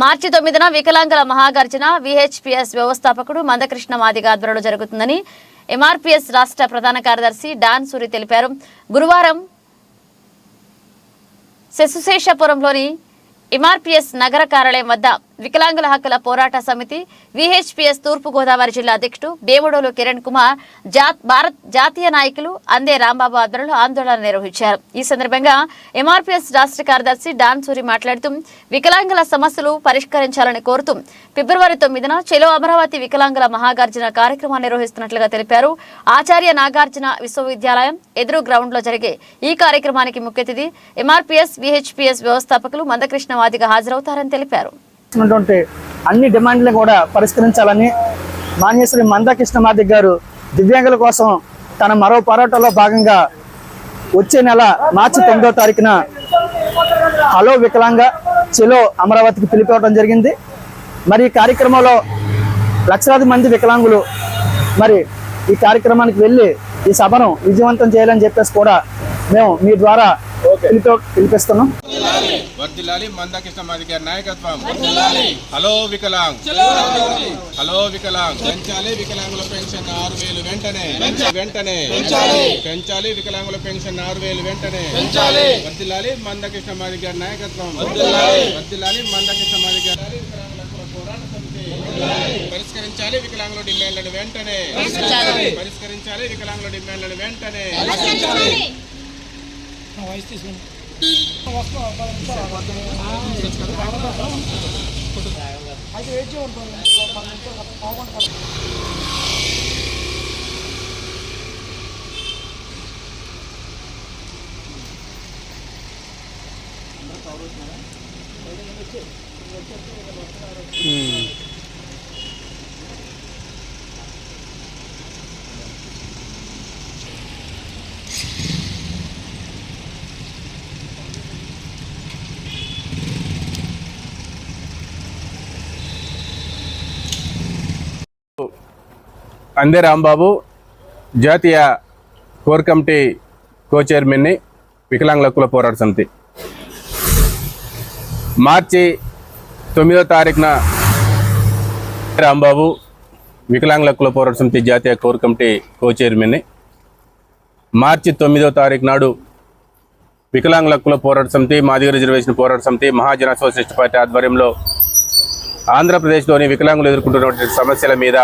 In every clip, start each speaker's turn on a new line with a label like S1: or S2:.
S1: మార్చి తొమ్మిదిన వికలాంగుల మహాగర్జన విహెచ్పిఎస్ వ్యవస్థాపకుడు మందకృష్ణ మాదిగ ఆధ్వర్యంలో జరుగుతుందని ఎంఆర్పిఎస్ రాష్ట్ర ప్రధాన కార్యదర్శి డాన్ సూరి తెలిపారు. గురువారం శశుశేషపురంలోని ఎంఆర్పిఎస్ నగర కార్యాలయం వద్ద వికలాంగుల హక్కుల పోరాట సమితి విహెచ్పిఎస్ తూర్పుగోదావరి జిల్లా అధ్యక్షుడు బేముడోలు కిరణ్ కుమార్ జాత్ భారత్ జాతీయ నాయకులు అందే రాంబాబు ఆధ్వర్యంలో ఆందోళన నిర్వహించారు. ఈ సందర్భంగా ఎంఆర్పిఎస్ రాష్ట్ర కార్యదర్శి డాన్ సూరి మాట్లాడుతూ వికలాంగుల సమస్యలు పరిష్కరించాలని కోరుతూ ఫిబ్రవరి తొమ్మిదిన చెలో అమరావతి వికలాంగుల మహాగార్జన కార్యక్రమాన్ని నిర్వహిస్తున్నట్లుగా తెలిపారు. ఆచార్య నాగార్జున విశ్వవిద్యాలయం ఎదురు గ్రౌండ్లో జరిగే ఈ కార్యక్రమానికి ముఖ్య అతిథి ఎంఆర్పిఎస్ విహెచ్పిఎస్ వ్యవస్థాపకులు మందకృష్ణ వాదిగా హాజరవుతారని తెలిపారు.
S2: ఉన్నటువంటి అన్ని డిమాండ్లను కూడా పరిష్కరించాలని మాన్యశ్రీ మందాకృష్ణ మాదిక్ గారు దివ్యాంగుల కోసం తన మరో పోరాటంలో భాగంగా వచ్చే నెల మార్చి తొమ్మిదో తారీఖున హలో వికలాంగ చెలో అమరావతికి పిలిపివ్వడం జరిగింది. మరి ఈ కార్యక్రమంలో లక్షలాది మంది వికలాంగులు మరి ఈ కార్యక్రమానికి వెళ్ళి ఈ సభను విజయవంతం చేయాలని చెప్పేసి కూడా మేము మీ ద్వారా పిలిపి పిలిపిస్తున్నాం
S3: వర్దిల్లాలి మందకృష్ణ మాది గారి నాయకత్వం. హలో వికలాంగ్. హలో వికలాంగ్. పెంచాలి వికలాంగుల పెన్షన్ ఆరు వేలు వెంటనే. వెంటనే. పెంచాలి. వికలాంగుల పెన్షన్ ఆరు వేలు వెంటనే. వర్దిల్లాలి మందకృష్ణ మాది గారి నాయకత్వం వర్దిల్లాలి మందకృష్ణ మాది గారి వికలాంగుల పోరాట సమితి. పరిష్కరించాలి. వికలాంగుల డిమాండ్లను వెంటనే. పరిష్కరించాలి వికలాంగుల డిమాండ్లను వెంటనే అందే రాంబాబు జాతీయ కోర్ కమిటీ కో చైర్మన్ని వికలాంగుల హక్కుల పోరాట సమితి. మార్చి తొమ్మిదో తారీఖున రాంబాబు వికలాంగుల హక్కుల పోరాట సమితి జాతీయ కోర్ కమిటీ కో చైర్మన్ని మార్చి తొమ్మిదో తారీఖు నాడు వికలాంగుల హక్కుల పోరాట సమితి మాదిగ రిజర్వేషన్ పోరాట సమితి మహాజన సోషలిస్ట్ పార్టీ ఆధ్వర్యంలో ఆంధ్రప్రదేశ్లోని వికలాంగులు ఎదుర్కొంటున్నటువంటి సమస్యల మీద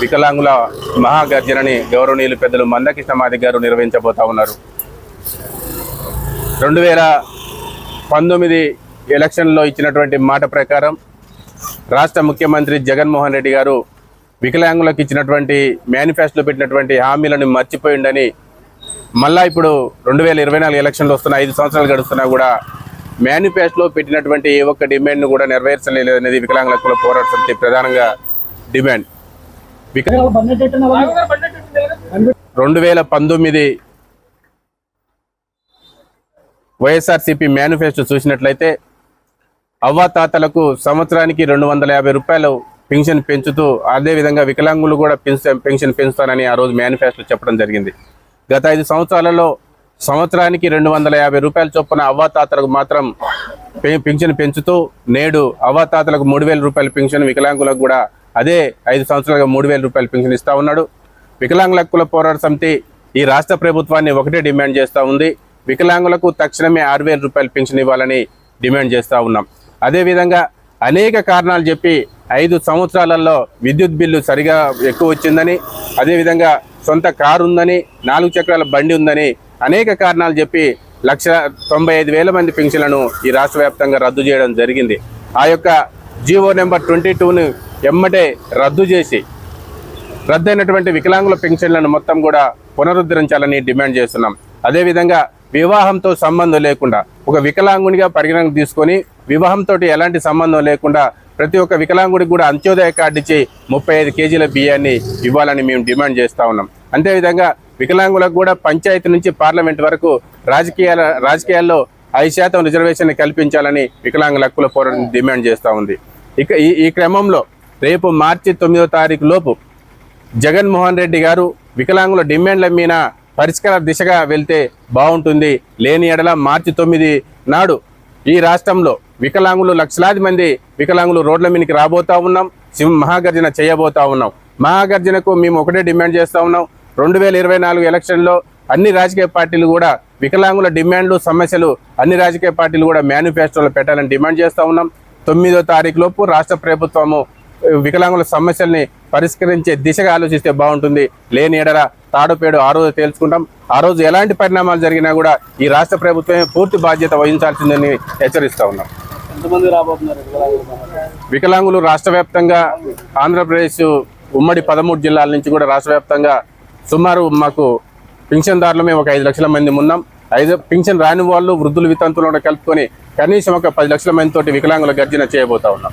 S3: వికలాంగుల మహాగర్జనని గౌరవనీయులు పెద్దలు మందకృష్ణ సమాధి గారు నిర్వహించబోతా ఉన్నారు. రెండు వేల పంతొమ్మిది ఎలక్షన్లో ఇచ్చినటువంటి మాట ప్రకారం రాష్ట్ర ముఖ్యమంత్రి జగన్మోహన్ రెడ్డి గారు వికలాంగులకు ఇచ్చినటువంటి మేనిఫెస్టోలో పెట్టినటువంటి హామీలను మర్చిపోయిండని మళ్ళా ఇప్పుడు రెండు వేల ఇరవై నాలుగు ఎలక్షన్లు వస్తున్న ఐదు సంవత్సరాలు గడుస్తున్నా కూడా మేనిఫెస్టోలో పెట్టినటువంటి ఏ ఒక్క డిమాండ్ను కూడా నెరవేర్చలేదు అనేది వికలాంగుల హక్కుల పోరాట సమితి ప్రధానంగా డిమాండ్. రెండు వేల పంతొమ్మిది వైఎస్ఆర్సీపీ మేనిఫెస్టో చూసినట్లయితే అవ్వాతాతలకు సంవత్సరానికి రెండు వందల యాభై రూపాయలు పెన్షన్ పెంచుతూ అదేవిధంగా వికలాంగులు కూడా పెన్షన్ పెన్షన్ పెంచుతానని ఆ రోజు మేనిఫెస్టో చెప్పడం జరిగింది. గత ఐదు సంవత్సరాలలో సంవత్సరానికి రెండు వందల యాభై రూపాయల చొప్పున అవ్వాతాతలకు మాత్రం పెన్షన్ పెంచుతూ నేడు అవ్వాతాతలకు మూడు వేల రూపాయల పెన్షన్ వికలాంగులకు కూడా అదే ఐదు సంవత్సరాలుగా మూడు వేల రూపాయలు పెన్షన్ ఇస్తూ ఉన్నాడు. వికలాంగుల హక్కుల పోరాట సమితి ఈ రాష్ట్ర ప్రభుత్వాన్ని ఒకటే డిమాండ్ చేస్తూ ఉంది. వికలాంగులకు తక్షణమే ఆరు వేల రూపాయలు పెన్షన్ ఇవ్వాలని డిమాండ్ చేస్తూ ఉన్నాం. అదేవిధంగా అనేక కారణాలు చెప్పి ఐదు సంవత్సరాలలో విద్యుత్ బిల్లు సరిగా ఎక్కువ వచ్చిందని అదేవిధంగా సొంత కారు ఉందని నాలుగు చక్రాల బండి ఉందని అనేక కారణాలు చెప్పి లక్ష తొంభై ఐదు వేల మంది పెన్షన్లను ఈ రాష్ట్ర వ్యాప్తంగా రద్దు చేయడం జరిగింది. ఆ యొక్క జీవో నెంబర్ ట్వంటీ టూను ఎమ్మటే రద్దు చేసి రద్దయినటువంటి వికలాంగుల పెన్షన్లను మొత్తం కూడా పునరుద్ధరించాలని డిమాండ్ చేస్తున్నాం. అదేవిధంగా వివాహంతో సంబంధం లేకుండా ఒక వికలాంగునిగా పరిగణన తీసుకొని వివాహంతో ఎలాంటి సంబంధం లేకుండా ప్రతి ఒక్క వికలాంగుడికి కూడా అంత్యోదయ కార్డు ఇచ్చి ముప్పై ఐదు కేజీల బియ్యాన్ని ఇవ్వాలని మేము డిమాండ్ చేస్తూ ఉన్నాం. అంతేవిధంగా వికలాంగులకు కూడా పంచాయతీ నుంచి పార్లమెంట్ వరకు రాజకీయాల రాజకీయాల్లో ఐదు శాతం రిజర్వేషన్ కల్పించాలని వికలాంగుల హక్కుల పోరాటం డిమాండ్ చేస్తూ ఉంది. ఇక ఈ ఈ క్రమంలో రేపు మార్చి తొమ్మిదో తారీఖు లోపు జగన్మోహన్ రెడ్డి గారు వికలాంగుల డిమాండ్ల మీద పరిష్కార దిశగా వెళ్తే బాగుంటుంది. లేని ఎడల మార్చి తొమ్మిది నాడు ఈ రాష్ట్రంలో వికలాంగులు లక్షలాది మంది వికలాంగులు రోడ్ల మీదకి రాబోతా ఉన్నాం. సింహ మహాగర్జన చేయబోతా ఉన్నాం. మహాగర్జనకు మేము ఒకటే డిమాండ్ చేస్తూ ఉన్నాం. రెండు వేల ఇరవై నాలుగు ఎలక్షన్లో అన్ని రాజకీయ పార్టీలు కూడా వికలాంగుల డిమాండ్లు సమస్యలు అన్ని రాజకీయ పార్టీలు కూడా మేనిఫెస్టోలో పెట్టాలని డిమాండ్ చేస్తూ ఉన్నాం. తొమ్మిదో తారీఖు లోపు రాష్ట్ర ప్రభుత్వము వికలాంగుల సమస్యల్ని పరిష్కరించే దిశగా ఆలోచిస్తే బాగుంటుంది. లేని ఎడల తాడుపేడు ఆ రోజు తేల్చుకుంటాం. ఆ రోజు ఎలాంటి పరిణామాలు జరిగినా కూడా ఈ రాష్ట్ర ప్రభుత్వమే పూర్తి బాధ్యత వహించాల్సిందని హెచ్చరిస్తా ఉన్నాం.
S2: వికలాంగులు
S3: రాష్ట్ర వ్యాప్తంగా ఆంధ్రప్రదేశ్ ఉమ్మడి పదమూడు జిల్లాల నుంచి కూడా రాష్ట్ర వ్యాప్తంగా సుమారు మాకు పింఛన్దారులమే ఒక ఐదు లక్షల మంది ఉన్నాం. ఐదు పింఛన్ రాని వాళ్ళు వృద్ధులు వితంతులను కలుపుకొని కనీసం ఒక పది లక్షల మంది తోటి వికలాంగుల గర్జన చేయబోతా ఉన్నాం.